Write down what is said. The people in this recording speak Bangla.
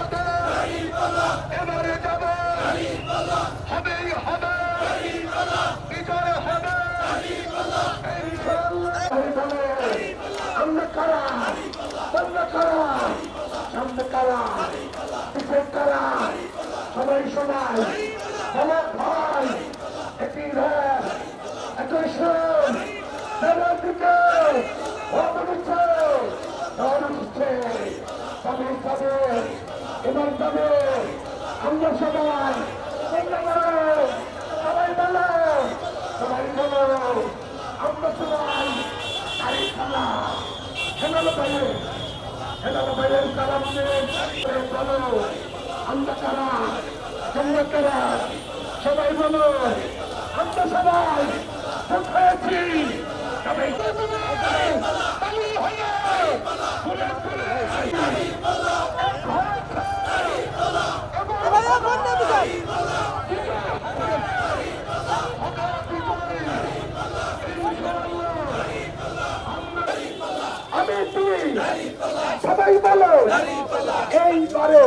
হবে এবারে যাবে হবেই হবে বিজয় হবে সামনে কারা সামনে কারা সামনে কারা এবার তবে আমরা সবাই সবাই বলো সবাই বলো, আমরা সবাই আরে খেলা। খেলালো বাইরে খেলালো বাইরে সালাম বলো আমরা কারা তোমরা কারা? সবাই বলো, আমরা সবাই কোথায় আছি সবাই বলো। এইবারে